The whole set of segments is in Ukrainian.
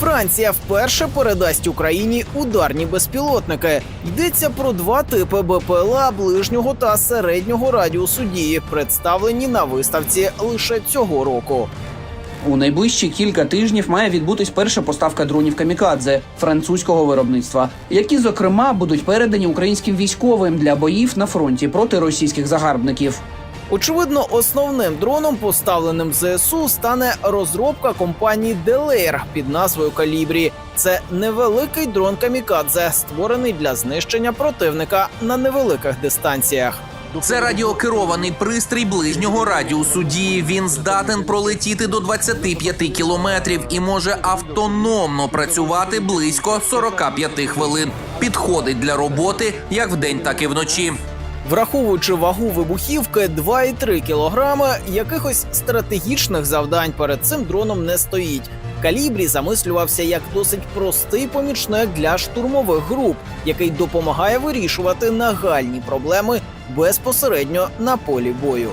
Франція вперше передасть Україні ударні безпілотники. Йдеться про два типи БПЛА ближнього та середнього радіусу дії, представлені на виставці лише цього року. У найближчі кілька тижнів має відбутись перша поставка дронів камікадзе французького виробництва, які зокрема будуть передані українським військовим для боїв на фронті проти російських загарбників. Очевидно, основним дроном, поставленим ЗСУ, стане розробка компанії Делеєр під назвою Калібрі. Це невеликий дрон камікадзе, створений для знищення противника на невеликих дистанціях. Це радіокерований пристрій ближнього радіусу дії. Він здатен пролетіти до 25 кілометрів і може автономно працювати близько 45 хвилин. Підходить для роботи як вдень, так і вночі. Враховуючи вагу вибухівки 2,3 кілограми, якихось стратегічних завдань перед цим дроном не стоїть. Калібрі замислювався як досить простий помічник для штурмових груп, який допомагає вирішувати нагальні проблеми безпосередньо на полі бою.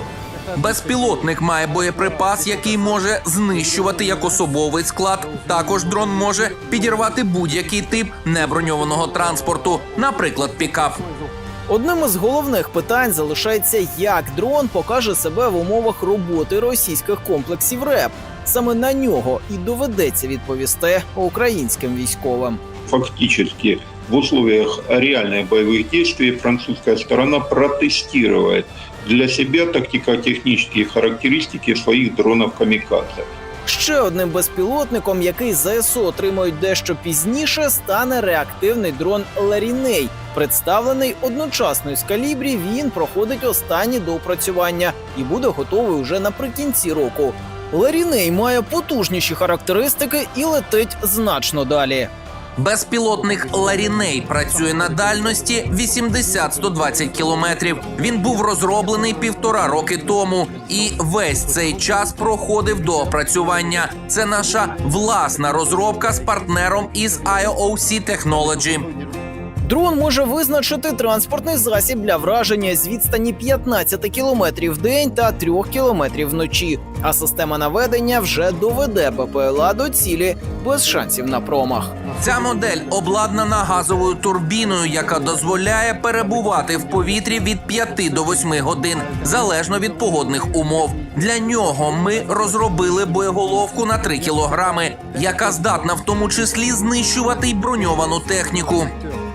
Безпілотник має боєприпас, який може знищувати як особовий склад. Також дрон може підірвати будь-який тип неброньованого транспорту, наприклад, пікап. Одним із головних питань залишається, як дрон покаже себе в умовах роботи російських комплексів РЕП. Саме на нього і доведеться відповісти українським військовим. фактически в условиях реальных боевых действий французская сторона протестирует для себя тактико-технические характеристики своих дронов «Камикадзе». Ще одним безпілотником, який ЗСУ отримають дещо пізніше, стане реактивний дрон Ларіней. Представлений одночасно із калібрі. Він проходить останні доопрацювання і буде готовий уже наприкінці року. Ларіней має потужніші характеристики і летить значно далі. Безпілотник Ларіней працює на дальності 80-120 кілометрів. Він був розроблений півтора роки тому, і весь цей час проходив до опрацювання. Це наша власна розробка з партнером із IOC Technology. Дрон може визначити транспортний засіб для враження з відстані 15 кілометрів в день та 3 кілометрів вночі. А система наведення вже доведе БПЛА до цілі без шансів на промах. Ця модель обладнана газовою турбіною, яка дозволяє перебувати в повітрі від 5 до 8 годин залежно від погодних умов. Для нього ми розробили боєголовку на 3 кілограми, яка здатна в тому числі знищувати й броньовану техніку.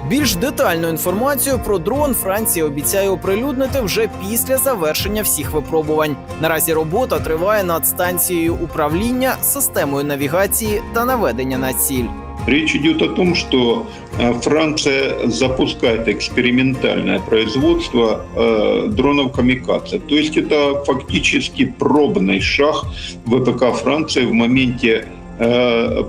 Більш детальну інформацію про дрон Франція обіцяє оприлюднити вже після завершення всіх випробувань. Наразі робота триває над станцією управління, системою навігації та наведення на ціль. Речь идет о том, что э, Франция запускает экспериментальное производство э, дронов «Камикадзе». То есть это фактически пробный шаг ВПК Франции в моменте э,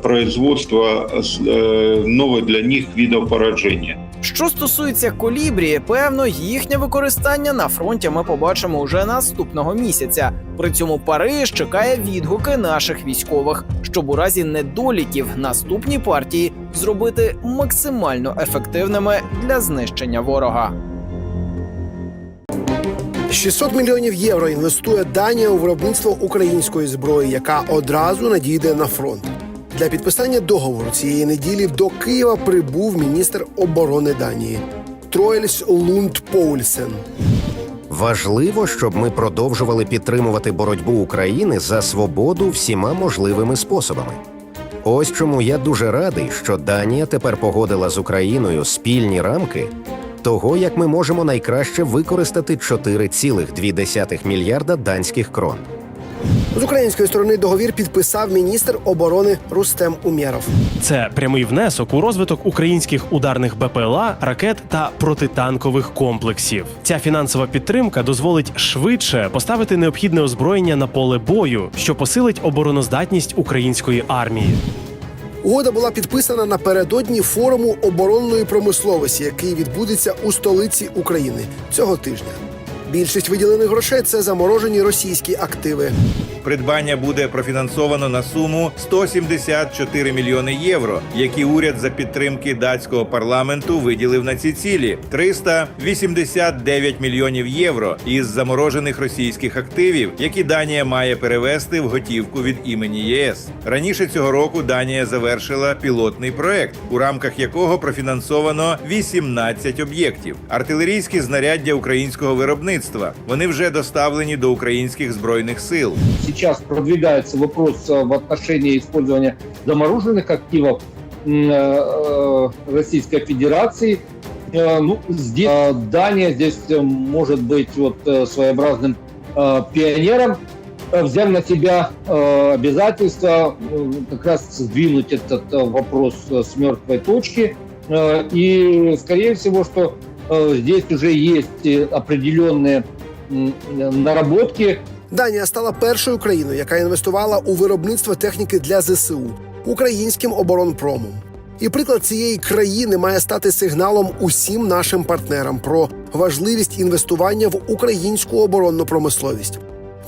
производства э, новых для них видов поражения. Що стосується колібрі, певно, їхнє використання на фронті ми побачимо уже наступного місяця. При цьому Париж чекає відгуки наших військових, щоб у разі недоліків наступні партії зробити максимально ефективними для знищення ворога. 600 мільйонів євро інвестує Данія у виробництво української зброї, яка одразу надійде на фронт. Для підписання договору цієї неділі до Києва прибув міністр оборони Данії Троельс Лунд Поульсен. Важливо, щоб ми продовжували підтримувати боротьбу України за свободу всіма можливими способами. Ось чому я дуже радий, що Данія тепер погодила з Україною спільні рамки того, як ми можемо найкраще використати 4,2 мільярда данських крон. З української сторони договір підписав міністр оборони Рустем Умєров. Це прямий внесок у розвиток українських ударних БПЛА, ракет та протитанкових комплексів. Ця фінансова підтримка дозволить швидше поставити необхідне озброєння на поле бою, що посилить обороноздатність української армії. Угода була підписана напередодні форуму оборонної промисловості, який відбудеться у столиці України цього тижня. Більшість виділених грошей це заморожені російські активи. Придбання буде профінансовано на суму 174 мільйони євро, які уряд за підтримки датського парламенту виділив на ці цілі. 389 мільйонів євро із заморожених російських активів, які Данія має перевести в готівку від імені ЄС. Раніше цього року Данія завершила пілотний проект, у рамках якого профінансовано 18 об'єктів. Артилерійські знаряддя українського виробництва. Вони вже доставлені до українських збройних сил. Сейчас продвигается вопрос э, в отношении использования замороженных активов м, э, Российской Федерации. Э, Ну, здесь э, Дания здесь э, может быть вот э, своеобразным э, пионером, э, взяв на себя э, обязательство э, как раз сдвинуть этот э, вопрос э, с мертвой точки. Э, И, скорее всего, что э, здесь уже есть э, определенные наработки, Данія стала першою країною, яка інвестувала у виробництво техніки для ЗСУ українським оборонпромом. І приклад цієї країни має стати сигналом усім нашим партнерам про важливість інвестування в українську оборонну промисловість.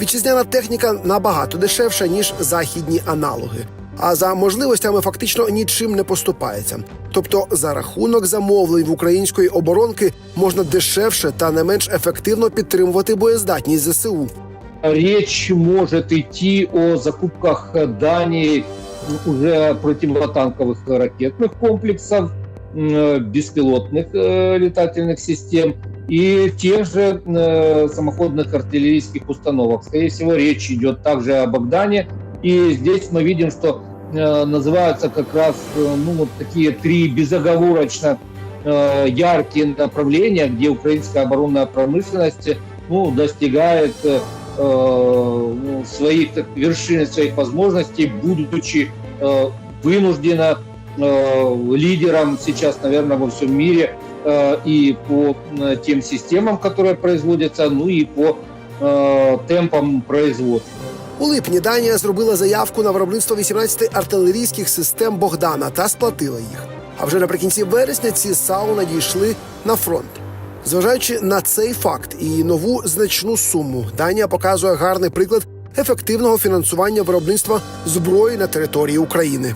Вітчизняна техніка набагато дешевша ніж західні аналоги. А за можливостями фактично нічим не поступається. Тобто, за рахунок замовлень в української оборонки можна дешевше та не менш ефективно підтримувати боєздатність ЗСУ. Речь может идти о закупках Дании уже противотанковых ракетных комплексов, беспилотных э, летательных систем и тех же э, самоходных артиллерийских установок. Скорее всего, речь идет также о Богдане. И здесь мы видим, что э, называются как раз ну, вот такие три безоговорочно яркие направления, где украинская оборонная промышленность ну, достигает э, э, ну, своих так, вершин своих возможностей, будучи э, вынуждена э, лидером сейчас, наверное, во всем мире э, и по э, тем системам, которые производятся, ну и по э, темпам производства. У липні Данія зробила заявку на виробництво 18 артилерійських систем Богдана та сплатила їх. А вже наприкінці вересня ці САУ надійшли на фронт. Зважаючи на цей факт і нову значну суму, Данія показує гарний приклад ефективного фінансування виробництва зброї на території України.